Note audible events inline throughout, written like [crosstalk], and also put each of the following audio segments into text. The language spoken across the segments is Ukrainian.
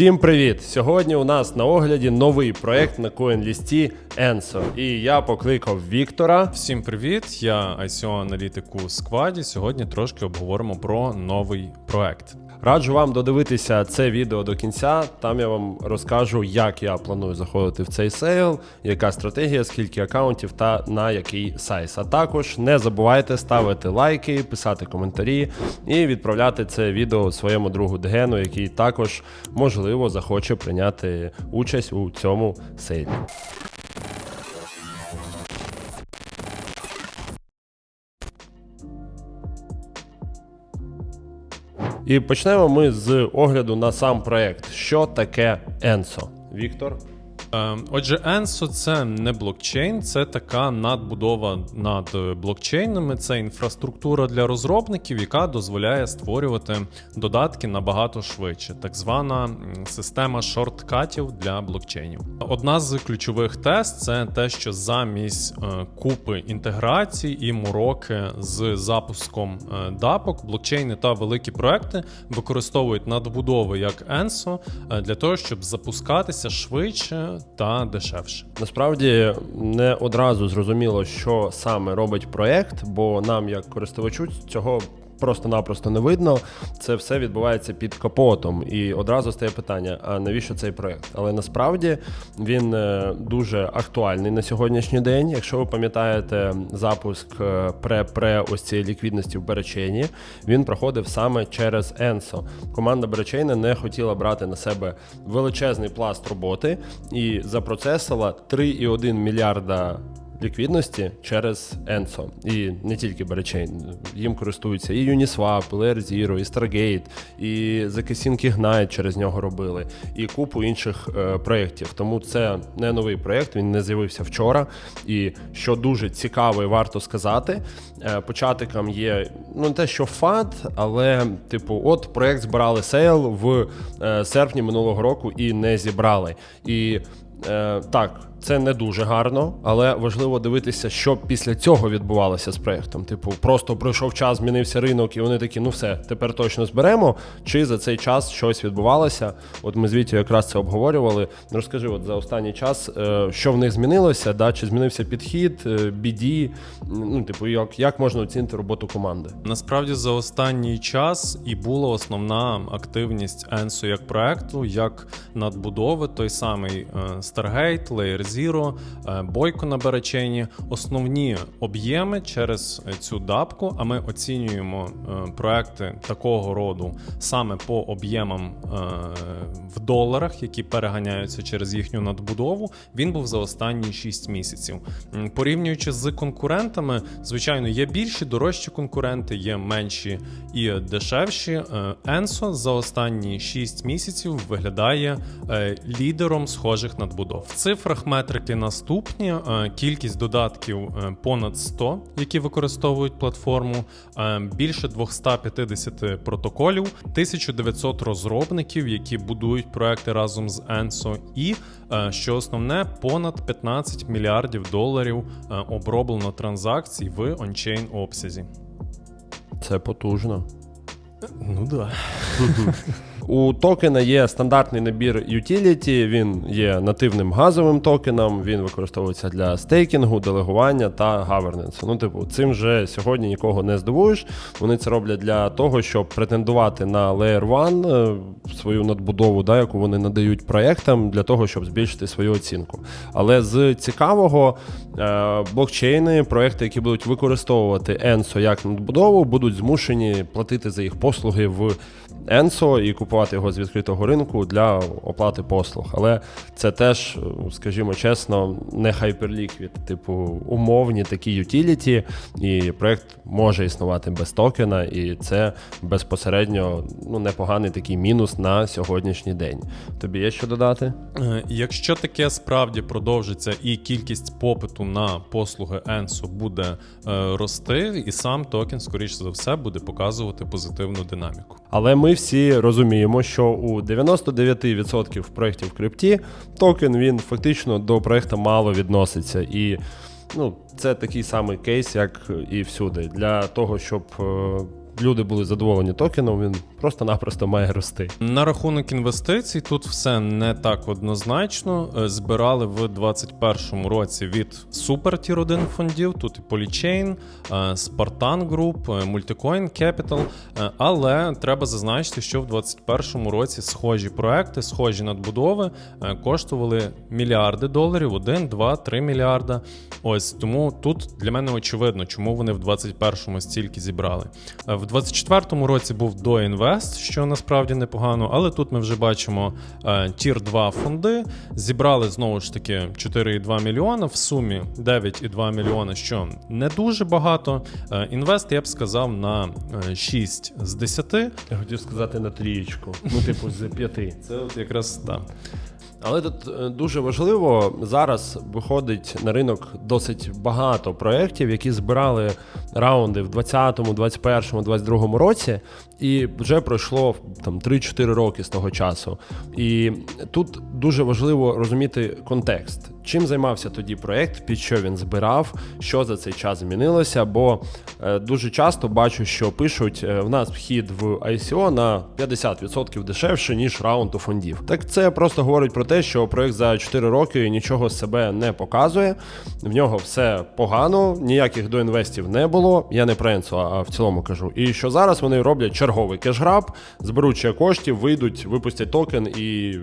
Всім привіт! Сьогодні у нас на огляді новий проект на CoinList Enso. І я покликав Віктора. Всім привіт! Я ICO аналітику скваді. Сьогодні трошки обговоримо про новий проект. Раджу вам додивитися це відео до кінця. Там я вам розкажу, як я планую заходити в цей сейл, яка стратегія, скільки акаунтів та на який сайз. А також не забувайте ставити лайки, писати коментарі і відправляти це відео своєму другу Дегену, який також можливо захоче прийняти участь у цьому сейлі. І почнемо ми з огляду на сам проект. Що таке Enso? Віктор. Е, Отже, ENSO – це не блокчейн, це така надбудова над блокчейнами. Це інфраструктура для розробників, яка дозволяє створювати додатки набагато швидше, так звана система шорткатів для блокчейнів. Одна з ключових тест це те, що замість е, купи інтеграцій і мороки з запуском е, дапок, блокчейни та великі проекти використовують надбудови як ENSO е, для того, щоб запускатися швидше та дешевше. Насправді не одразу зрозуміло, що саме робить проект, бо нам, як користувачу, цього просто-напросто не видно. Це все відбувається під капотом. І одразу стає питання: а навіщо цей проект? Але насправді він е, дуже актуальний на сьогоднішній день. Якщо ви пам'ятаєте запуск е, пре-пре ось цієї ліквідності в Беречейні, він проходив саме через Enso. Команда Беречейна не хотіла брати на себе величезний пласт роботи і запроцесила 3,1 мільярда ліквідності через Enso. І не тільки Беречейн. Їм користуються і Uniswap, і Layer Zero, і Stargate, і Zakasync Ignite через нього робили, і купу інших е, проєктів. Тому це не новий проєкт, він не з'явився вчора. І що дуже цікаво і варто сказати, е, початком є ну не те, що фат, але типу, от проєкт збирали сейл в е, серпні минулого року і не зібрали. І Е, так, це не дуже гарно, але важливо дивитися, що після цього відбувалося з проєктом. Типу, просто пройшов час, змінився ринок, і вони такі, ну все, тепер точно зберемо. Чи за цей час щось відбувалося? От ми з якраз це обговорювали. Розкажи, от за останній час, е, що в них змінилося, да? чи змінився підхід, е, BD, ну, типу, як, як можна оцінити роботу команди? Насправді за останній час і була основна активність ENSO як проекту, як надбудови, той самий е, Stargate, Layer Zero, е, Бойко на Беречені. Основні об'єми через цю дапку. А ми оцінюємо е, проекти такого роду саме по об'ємам е, в доларах, які переганяються через їхню надбудову. Він був за останні 6 місяців. Порівнюючи з конкурентами, звичайно, є більші, дорожчі конкуренти, є менші і дешевші. Е, Enso за останні 6 місяців виглядає лідером схожих надбудов. В цифрах метрики наступні: Е, кількість додатків е, понад 100, які використовують платформу, е, більше 250 протоколів, 1900 розробників, які будують проекти разом з Enso, і що основне, понад 15 мільярдів доларів оброблено транзакцій в ончейн обсязі. Це потужно. Ну да. [laughs] У токена є стандартний набір utility, він є нативним газовим токеном, він використовується для стейкінгу, делегування та governance. Ну, типу, цим же сьогодні нікого не здивуєш. Вони це роблять для того, щоб претендувати на Layer 1, е, свою надбудову, да, яку вони надають проектам, для того, щоб збільшити свою оцінку. Але з цікавого е, блокчейни, проекти, які будуть використовувати ENSO як надбудову, будуть змушені платити за їх послуги в ENSO і купувати його з відкритого ринку для оплати послуг. Але це теж, скажімо чесно, не хайперліквід, типу умовні такі utility, і проект може існувати без токена, і це безпосередньо ну, непоганий такий мінус на сьогоднішній день. Тобі є що додати? Е, Якщо таке справді продовжиться і кількість попиту на послуги ENSO буде е, рости, і сам токен, скоріш за все, буде показувати позитивну динаміку. Але ми всі розуміємо, що у 99% проєктів крипті токен він фактично до проєкту мало відноситься. І ну, це такий самий кейс, як і всюди. Для того, щоб е, люди були задоволені токеном, він просто-напросто має рости. На рахунок інвестицій тут все не так однозначно. Е, Збирали в 2021 році від супер тір 1 фондів. Тут і Polychain, е, Spartan Group, е, Multicoin Capital. Але треба зазначити, що в 2021 році схожі проекти, схожі надбудови коштували мільярди доларів, 1, 2, 3 мільярда. Ось тому тут для мене очевидно, чому вони в 21-му стільки зібрали. В 24-му році був доінвест, що насправді непогано, але тут ми вже бачимо е, тір 2 фонди. Зібрали знову ж таки 4,2 мільйона, в сумі 9,2 мільйона, що не дуже багато. Е, Інвест, я б сказав, на е, 6 з 10. Я хотів сказати на трієчку, ну, типу, з п'яти. Це от якраз так. Але тут е, дуже важливо зараз виходить на ринок досить багато проєктів, які збирали раунди в 20-му, 21-му, 22-му році, і вже пройшло там 3-4 роки з того часу. І тут дуже важливо розуміти контекст. Чим займався тоді проєкт, під що він збирав, що за цей час змінилося. Бо е, дуже часто бачу, що пишуть е, в нас вхід в ICO на 50% дешевше, ніж раунд у фондів. Так це просто говорить про те, що проєкт за 4 роки нічого з себе не показує. В нього все погано, ніяких доінвестів не було. Я не про Енсо, а в цілому кажу. І що зараз вони роблять черговий кешграб, зберуть ще коштів, вийдуть, випустять токен і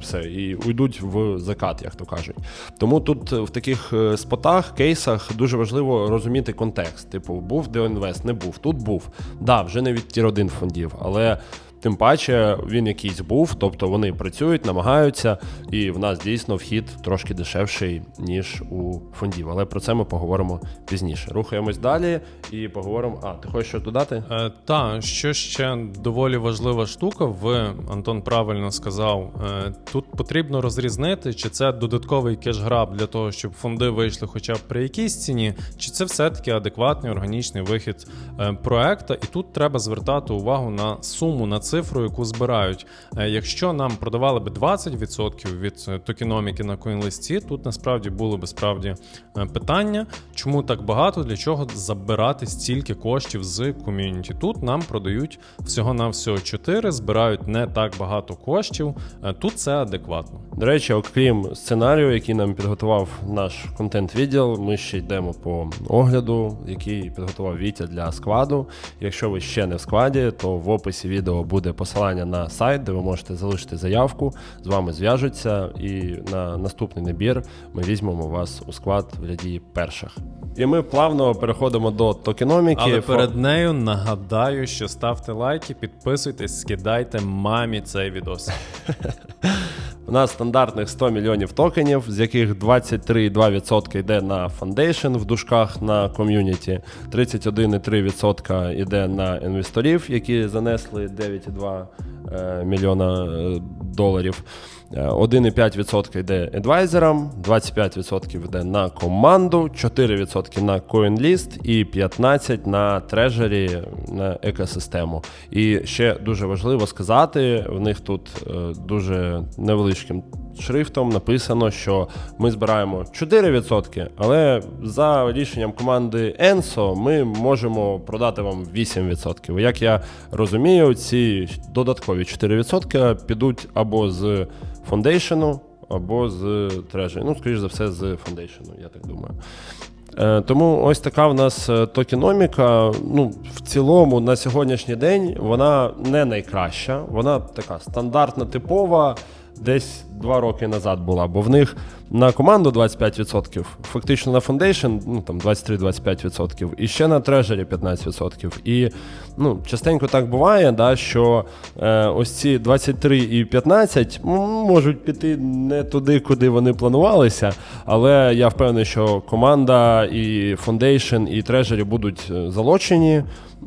все, і уйдуть в закат, як то кажуть. Тому тут в таких е, спотах, кейсах дуже важливо розуміти контекст. Типу, був деінвест, не був. Тут був. Да, вже не від тір 1 фондів, але. Тим паче він якийсь був, тобто вони працюють, намагаються, і в нас дійсно вхід трошки дешевший, ніж у фондів. Але про це ми поговоримо пізніше. Рухаємось далі і поговоримо. А, ти хочеш щось додати? Е, та, що ще доволі важлива штука, в Антон правильно сказав. Е, тут потрібно розрізнити, чи це додатковий кешграб для того, щоб фонди вийшли хоча б при якійсь ціні, чи це все-таки адекватний органічний вихід е, проекта. І тут треба звертати увагу на суму, на цифру, яку збирають. Е, якщо нам продавали би 20% від е, токеноміки на CoinList, тут насправді було би справді е, питання, чому так багато, для чого забирати стільки коштів з ком'юніті. Тут нам продають всього на всього 4, збирають не так багато коштів. Тут це адекватно. До речі, окрім сценарію, який нам підготував наш контент-відділ, ми ще йдемо по огляду, який підготував Вітя для складу. Якщо ви ще не в складі, то в описі відео буде посилання на сайт, де ви можете залишити заявку, з вами зв'яжуться, і на наступний набір ми візьмемо вас у склад в ряді перших. І ми плавно переходимо до токеноміки. Але перед нею нагадаю, що ставте лайки, підписуйтесь, скидайте мамі цей відос. [laughs] У нас стандартних 100 мільйонів токенів, з яких 23,2% йде на фондейшн в дужках на ком'юніті, 31,3% йде на інвесторів, які занесли 9,2 е, мільйона е, доларів. Е, 1,5% йде адвайзерам, 25% йде на команду, 4% на CoinList і 15% на трежері на екосистему. І ще дуже важливо сказати: в них тут е, дуже невеличким шрифтом написано, що ми збираємо 4%, але за рішенням команди Enso ми можемо продати вам 8%. Як я розумію, ці додаткові 4% підуть або з Foundation, або з Treasury. Ну, скоріш за все, з Foundation, я так думаю. Е, Тому ось така в нас е, токеноміка. Ну, в цілому, на сьогоднішній день вона не найкраща, вона така стандартна, типова, десь два роки назад була, бо в них на команду 25%, фактично на Foundation, ну там 23-25%, і ще на Treasury 15%. І ну, частенько так буває, да, що е, ось ці 23 і 15 можуть піти не туди, куди вони планувалися. Але я впевнений, що команда і Foundation, і Treasury будуть е, залочені.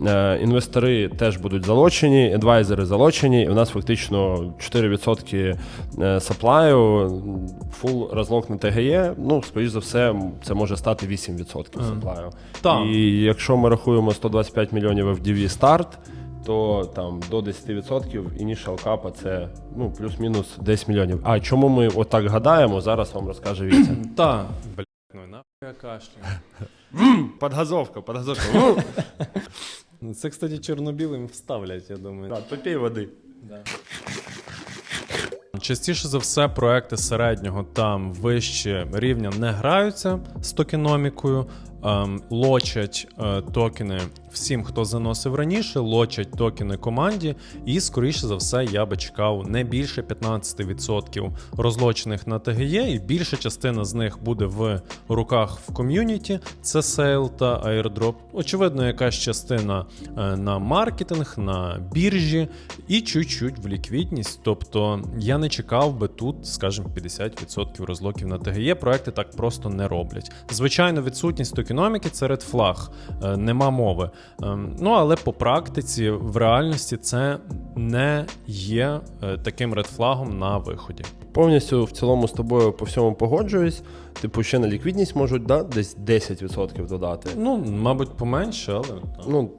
Е, Інвестори теж будуть залочені, адвайзери залочені. І у нас фактично 4% е, саплаю, фул розлог на ТГЄ. Ну, скоріш за все, це може стати 8% саплаю. Так. І якщо ми рахуємо 125 мільйонів FDV старт, то там до 10% initial капа це ну, плюс-мінус 10 мільйонів. А чому ми отак гадаємо, зараз вам розкаже Вітя. [clears throat] Та, блядь, ну і нахуй я кашлю. Подгазовка, подгазовка. Це, кстати, чорно-білим вставлять, я думаю. Так, попій води. Частіше за все, проекти середнього та вище рівня не граються з токеномікою, лочать е, токени всім, хто заносив раніше, лочать токени команді, і, скоріше за все, я би чекав не більше 15% розлочених на ТГЄ, і більша частина з них буде в руках в ком'юніті. Це сейл та airdrop. Очевидно, якась частина е, на маркетинг, на біржі і чуть-чуть в ліквідність. Тобто я не чекав би тут, скажімо, 50% розлоків на ТГЄ. Проекти так просто не роблять. Звичайно, відсутність токеноміки це е, нема мови. Ем, Ну але по практиці, в реальності, це не є е, таким редфлагом на виході. Повністю в цілому з тобою по всьому погоджуюсь. Типу, ще на ліквідність можуть да, десь 10% додати. Ну, мабуть, поменше, але Ну,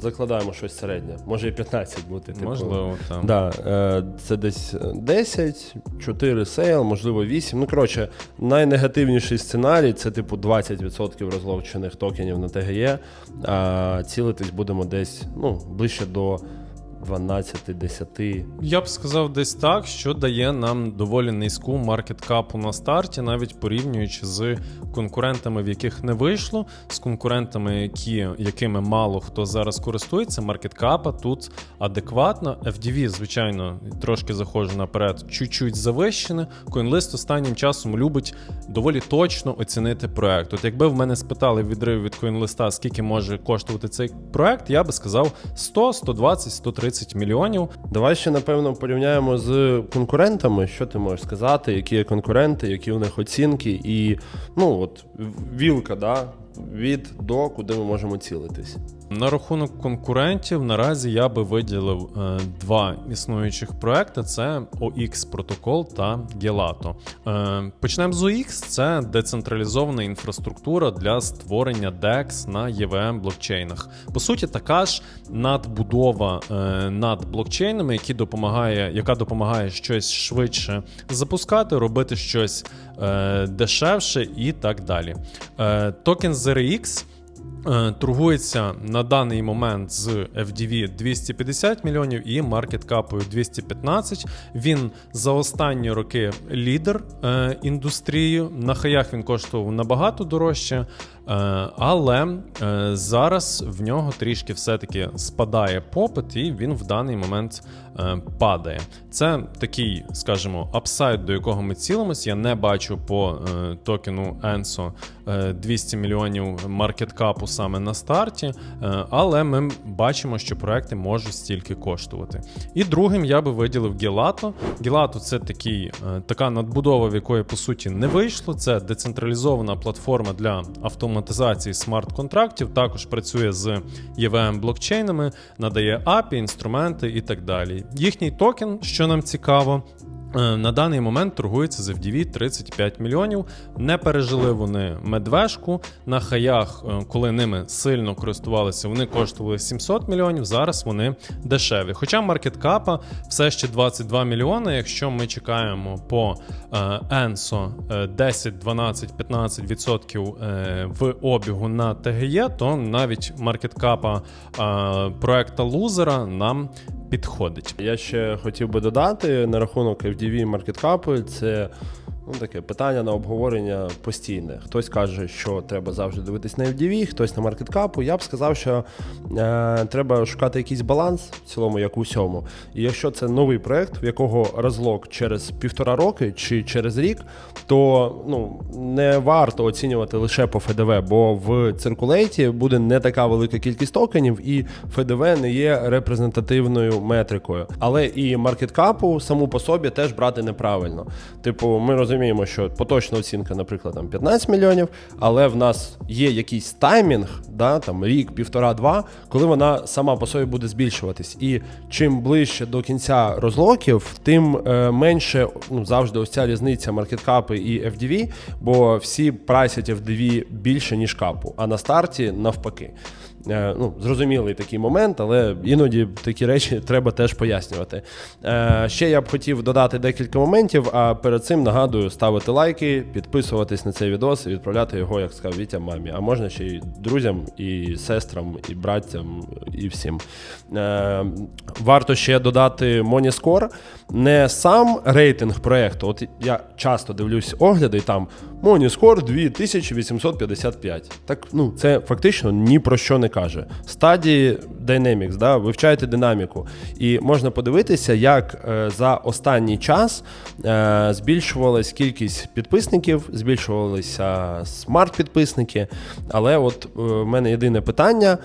закладаємо щось середнє. Може і 15 бути. Типу. можливо там. Да, е, це десь 10, 4 сейл, можливо 8. Ну, коротше, найнегативніший сценарій це типу 20% розловчених токенів на ТГЄ, а цілитись будемо десь ну, ближче до 12-10. Я б сказав десь так, що дає нам доволі низьку маркеткапу на старті, навіть порівнюючи з конкурентами, в яких не вийшло, з конкурентами, які, якими мало хто зараз користується. Маркеткапа тут адекватна. FDV, звичайно, трошки заходжу наперед, чуть-чуть завищене. CoinList останнім часом любить доволі точно оцінити проект. От якби в мене спитали в відриві від CoinList, скільки може коштувати цей проект, я би сказав 100, 120, 130 мільйонів. Давай ще напевно порівняємо з конкурентами. Що ти можеш сказати, які є конкуренти, які у них оцінки, і ну от вілка, да, від до куди ми можемо цілитись. На рахунок конкурентів наразі я би виділив е, два існуючих проекти: це OX протокол та Gelato. Е, почнемо з OX. Це децентралізована інфраструктура для створення DEX на EVM блокчейнах. По суті, така ж надбудова е, над блокчейнами, які допомагає, яка допомагає щось швидше запускати, робити щось дешевше і так далі. Токен ZRX Торгується на даний момент з FDV 250 мільйонів і маркеткапою 215. Він за останні роки лідер е, індустрії. На хаях він коштував набагато дорожче, е, але е, зараз в нього трішки все-таки спадає попит, і він в даний момент е, падає. Це такий, скажімо, апсайд, до якого ми цілимось. Я не бачу по е, токену ENSO е, 200 мільйонів маркеткапу саме на старті, е, але ми бачимо, що проекти можуть стільки коштувати. І другим я би виділив Gelato. Gelato – це такий, е, така надбудова, в якої по суті не вийшло. Це децентралізована платформа для автоматизації смарт-контрактів. Також працює з EVM блокчейнами, надає API, інструменти і так далі. Їхній токен, що нам цікаво. Е, На даний момент торгується з FDV 35 мільйонів. Не пережили вони медвежку. На хаях, е, коли ними сильно користувалися, вони коштували 700 мільйонів. Зараз вони дешеві. Хоча маркеткапа все ще 22 мільйони. Якщо ми чекаємо по е, ENSO е, 10, 12, 15 відсотків е, в обігу на ТГЄ, то навіть маркеткапа е, проекта лузера нам підходить. Я ще хотів би додати на рахунок FDV і маркеткапи. Це ну, таке питання на обговорення постійне. Хтось каже, що треба завжди дивитись на FDV, хтось на маркеткапу. Я б сказав, що е, треба шукати якийсь баланс в цілому, як у всьому. І якщо це новий проект, в якого розлог через півтора роки чи через рік, то ну, не варто оцінювати лише по ФДВ, бо в циркулейті буде не така велика кількість токенів, і ФДВ не є репрезентативною метрикою. Але і маркеткапу саму по собі теж брати неправильно. Типу, ми розуміємо, що поточна оцінка, наприклад, там 15 мільйонів, але в нас є якийсь таймінг, да, там рік, півтора-два, коли вона сама по собі буде збільшуватись. І чим ближче до кінця розлоків, тим е, менше ну, завжди ось ця різниця маркеткапи і FDV, бо всі прайсять FDV більше, ніж капу, а на старті навпаки. Е, ну, зрозумілий такий момент, але іноді такі речі [laughs] треба теж пояснювати. Е, ще я б хотів додати декілька моментів, а перед цим нагадую ставити лайки, підписуватись на цей відос і відправляти його, як сказав Вітя, мамі. А можна ще й друзям, і сестрам, і братцям, і всім. Е, варто ще додати Moniscore. Не сам рейтинг проєкту. От я часто дивлюсь огляди, і там Moniscore 2855. Так, ну, це фактично ні про що не каже. Стадії Dynamics, да, вивчаєте динаміку. І можна подивитися, як е, за останній час е, збільшувалась кількість підписників, збільшувалися смарт-підписники. Але от е, в мене єдине питання: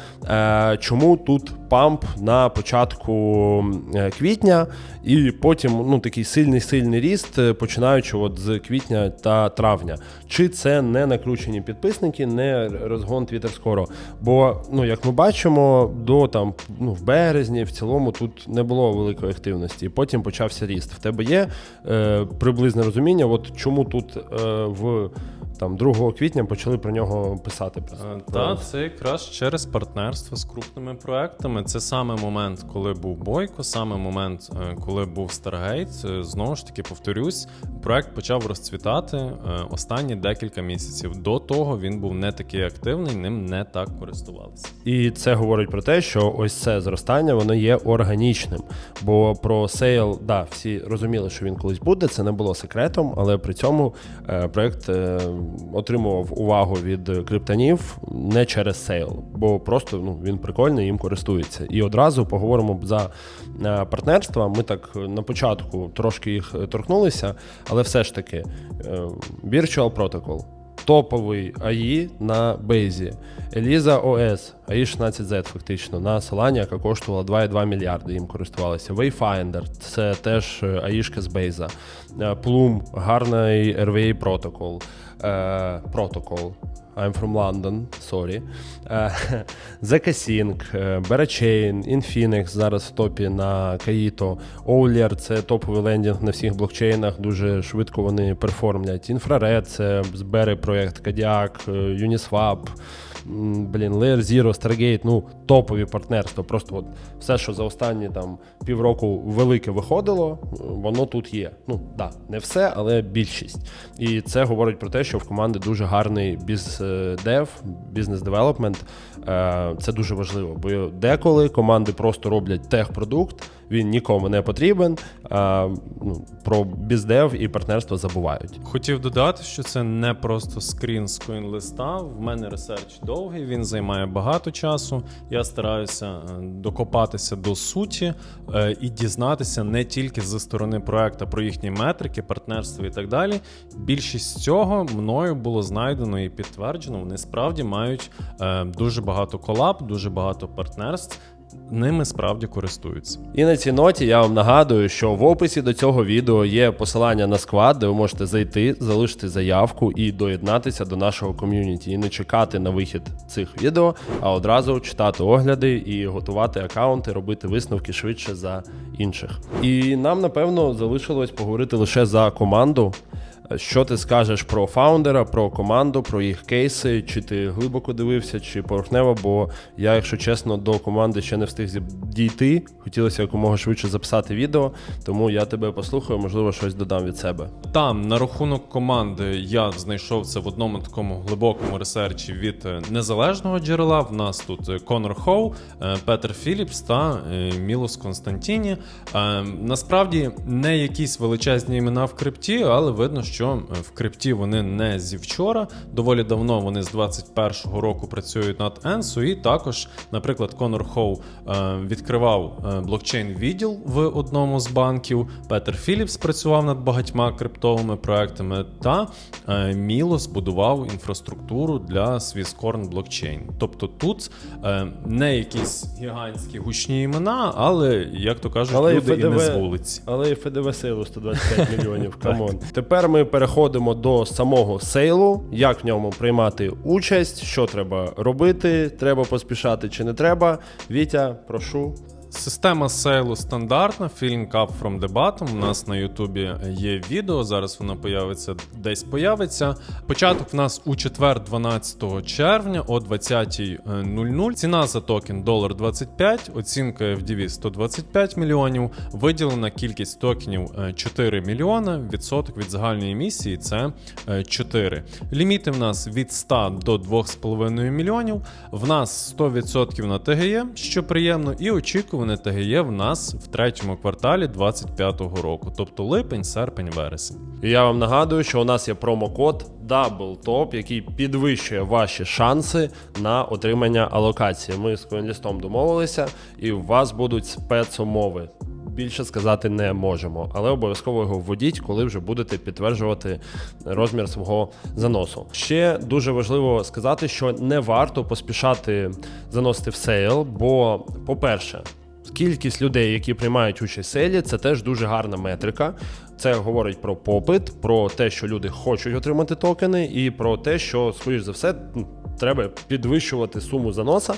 чому тут памп на початку квітня, і потім ну, такий сильний сильний ріст, починаючи от з квітня та травня. Чи це не накручені підписники, не розгон Twitter скоро? Бо, ну як ми бачимо, до там ну, в березні в цілому тут не було великої активності, і потім почався ріст. В тебе є е, приблизне розуміння, от чому тут е, в там 2 квітня почали про нього писати. Е, Та це якраз через партнерство з крупними проектами. Це саме момент, коли був Бойко, саме момент, е, коли був Stargate. Е, Знову ж таки, повторюсь, проект почав розцвітати останні декілька місяців. До того він був не такий активний, ним не так користувалися. І це говорить про те, що ось це зростання воно є органічним. Бо про сейл, да, всі розуміли, що він колись буде, це не було секретом, але при цьому проект отримував увагу від криптонів не через сейл, бо просто ну, він прикольний, їм користується. І одразу поговоримо за е, партнерства. Ми так на початку трошки їх е, торкнулися, але все ж таки е, Virtual Protocol топовий АІ на бейзі. Еліза ОС, АІ 16Z фактично, на Solana, яка коштувала 2,2 мільярди, їм користувалися. Wayfinder, це теж е, АІшка з бейза. Е, Plum, гарний RVA протокол. Е, Протокол. I'm from London, sorry. Е, [laughs] Zekasync, е, Berachain, Infinix зараз в топі на Kaito. Owler – це топовий лендінг на всіх блокчейнах, дуже швидко вони перформлять. Infrared – це збери проєкт Kodiak, е, Uniswap, м, блін, Layer Zero, Stargate, ну топові партнерства. Просто от все, що за останні там півроку велике виходило, е, воно тут є. Ну да, не все, але більшість. І це говорить про те, що в команди дуже гарний бізнес-дев, бізнес-девелопмент. Е, Це дуже важливо, бо деколи команди просто роблять техпродукт, він нікому не потрібен. ну, Про біздев і партнерство забувають. Хотів додати, що це не просто скрін з коін-листа. В мене ресерч довгий, він займає багато часу. Я стараюся е, докопатися до суті е, і дізнатися не тільки зі сторони проекту про їхні метрики, партнерство і так далі. Більшість цього мною було знайдено і підтверджено. Вони справді мають е, дуже багато колаб, дуже багато партнерств. Ними справді користуються. І на цій ноті я вам нагадую, що в описі до цього відео є посилання на склад, де ви можете зайти, залишити заявку і доєднатися до нашого ком'юніті, і не чекати на вихід цих відео, а одразу читати огляди і готувати акаунти, робити висновки швидше за інших. І нам напевно залишилось поговорити лише за команду. Що ти скажеш про фаундера, про команду, про їх кейси? Чи ти глибоко дивився, чи поверхнево? Бо я, якщо чесно, до команди ще не встиг дійти. Хотілося якомога швидше записати відео, тому я тебе послухаю, можливо, щось додам від себе. Там на рахунок команди я знайшов це в одному такому глибокому ресерчі від е, незалежного джерела. В нас тут е, Конор Хоу, е, Петер Філіпс та Мілос Константіні. Насправді не якісь величезні імена в крипті, але видно, що е, в крипті вони не зі вчора. Доволі давно вони з 21-го року працюють над Енсу. І також, наприклад, Конор Хоу е, відкривав е, блокчейн відділ в одному з банків. Петер Філіпс працював над багатьма криптовими проектами, та Міло збудував інфраструктуру для Swisscorn блокчейн. Тобто тут не якісь гігантські гучні імена, але як то кажуть, Але і люди і не з вулиці. Але і ФДВ сейлу 125 [laughs] мільйонів. Камон. Тепер ми переходимо до самого сейлу, як в ньому приймати участь, що треба робити, треба поспішати чи не треба. Вітя, прошу. Система сейлу стандартна, Feeling Up from the Bottom. У нас на Ютубі є відео. Зараз воно появиться десь появиться. Початок в нас у четвер, 12 червня о 20.00. Ціна за токен долар 25, оцінка FDV 125 мільйонів. Виділена кількість токенів е, 4 мільйона. Відсоток від загальної емісії це е, 4. Ліміти в нас від 100 до 2,5 мільйонів. В нас 100% на ТГЄ, що приємно, і очікуване ТГЄ в нас в третьому кварталі 2025 року, тобто липень, серпень, вересень. І я вам нагадую, що у нас є промокод DoubleTop, який підвищує ваші шанси на отримання алокації. Ми з CoinListом домовилися, і у вас будуть спецумови. Більше сказати не можемо, але обов'язково його вводіть, коли вже будете підтверджувати розмір свого заносу. Ще дуже важливо сказати, що не варто поспішати заносити в сейл, бо, по-перше, Кількість людей, які приймають участь в селі, це теж дуже гарна метрика. Це говорить про попит, про те, що люди хочуть отримати токени, і про те, що, скоріш за все, треба підвищувати суму заноса.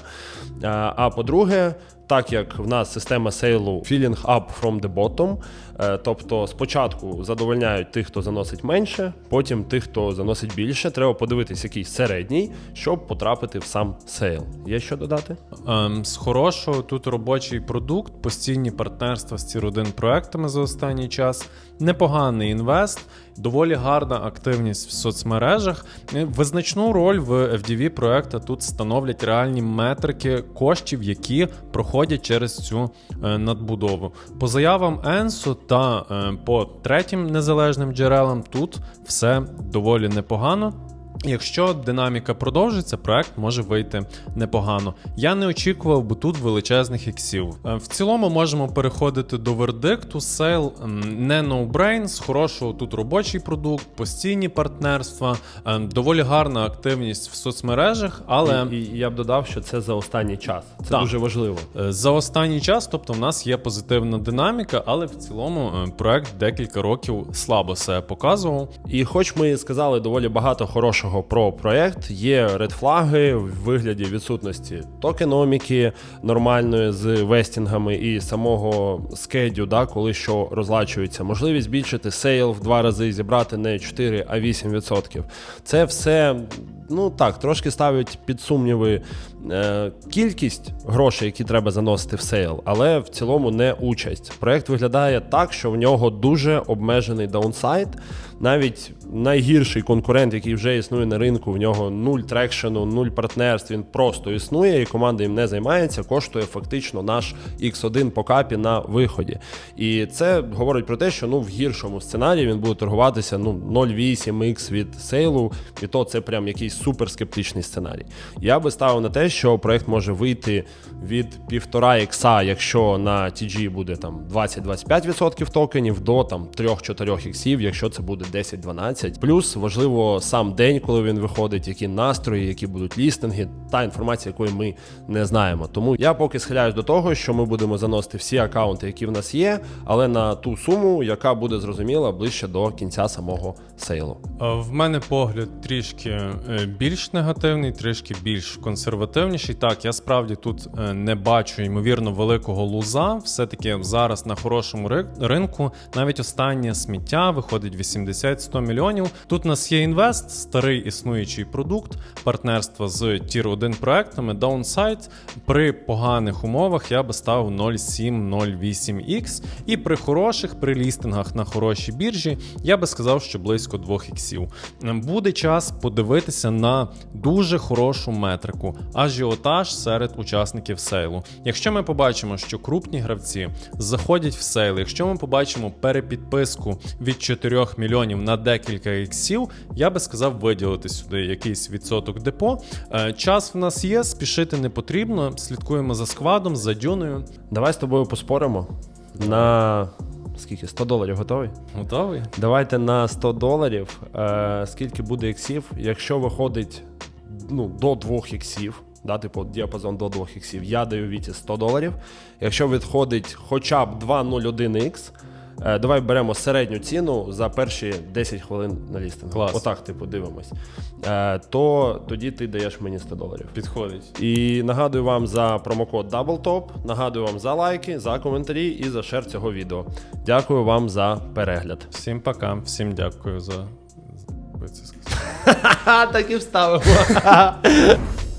А, по-друге, так як в нас система сейлу feeling up from the bottom, тобто спочатку задовольняють тих, хто заносить менше, потім тих, хто заносить більше. Треба подивитись якийсь середній, щоб потрапити в сам сейл. Є що додати? Ем, з хорошого тут робочий продукт, постійні партнерства з 1 проектами за останній час, непоганий інвест, доволі гарна активність в соцмережах. Е, Визначну роль в FDV проекта тут становлять реальні метрики коштів, які проходять через цю е, надбудову. По заявам Енсо та е, по третім незалежним джерелам тут все доволі непогано. Якщо динаміка продовжиться, проект може вийти непогано. Я не очікував, бо тут величезних іксів. Е, В цілому можемо переходити до вердикту. Сейл не no-brain, з хорошого тут робочий продукт, постійні партнерства, е, доволі гарна активність в соцмережах, але І, і я б додав, що це за останній час. Це Так. дуже важливо. Е, За останній час, тобто, в нас є позитивна динаміка, але в цілому проект декілька років слабо себе показував. І хоч ми сказали доволі багато хорошого про проект, є редфлаги в вигляді відсутності токеноміки нормальної з вестінгами і самого скедю, да, коли що розлачується, можливість збільшити сейл в два рази, зібрати не 4, а 8%. Це все. Ну так, трошки ставить під сумніви е, кількість грошей, які треба заносити в сейл, але в цілому не участь. Проект виглядає так, що в нього дуже обмежений даунсайд. Навіть найгірший конкурент, який вже існує на ринку, в нього нуль трекшену, нуль партнерств. Він просто існує, і команда їм не займається. Коштує фактично наш X1 по капі на виході. І це говорить про те, що ну в гіршому сценарії він буде торгуватися ну 0,8x від сейлу, і то це прям якийсь суперскептичний сценарій. Я би ставив на те, що проект може вийти від 1,5 ікса, якщо на TG буде там 20-25% токенів, до там 3-4 іксів, якщо це буде 10-12. Плюс важливо сам день, коли він виходить, які настрої, які будуть лістинги, та інформація, якої ми не знаємо. Тому я поки схиляюсь до того, що ми будемо заносити всі акаунти, які в нас є, але на ту суму, яка буде зрозуміла ближче до кінця самого сейлу. Е, В мене погляд трішки е, більш негативний, трішки більш консервативніший. Так, я справді тут е, не бачу ймовірно великого луза. Все-таки зараз на хорошому ринку навіть останнє сміття виходить 80-100 мільйонів. Тут у нас є інвест, старий існуючий продукт, партнерство з тір 1 проектами. Даунсайд при поганих умовах я би ставив 0,7-0,8x. І при хороших, при лістингах на хорошій біржі, я би сказав, що близько 2 іксів. Буде час подивитися на дуже хорошу метрику, ажіотаж серед учасників сейлу. Якщо ми побачимо, що крупні гравці заходять в сейл, якщо ми побачимо перепідписку від 4 мільйонів на декілька іксів, я би сказав виділити сюди якийсь відсоток депо. Е, Час в нас є, спішити не потрібно. Слідкуємо за сквадом, за дюною. Давай з тобою поспоримо на скільки? 100 доларів готовий? Готовий? Давайте на 100 доларів. Е, скільки буде іксів? Якщо виходить ну, до 2 іксів, да, типу діапазон до 2 іксів, я даю Віті 100 доларів. Якщо відходить хоча б 201x, Е, давай беремо середню ціну за перші 10 хвилин на лістингу. Клас. Отак, типу, дивимось. Е, то тоді ти даєш мені 100 доларів. Підходить. І нагадую вам за промокод DoubleTop, нагадую вам за лайки, за коментарі і за шер цього відео. Дякую вам за перегляд. Всім пока, всім дякую за. це. [laughs] Так і вставимо. [laughs]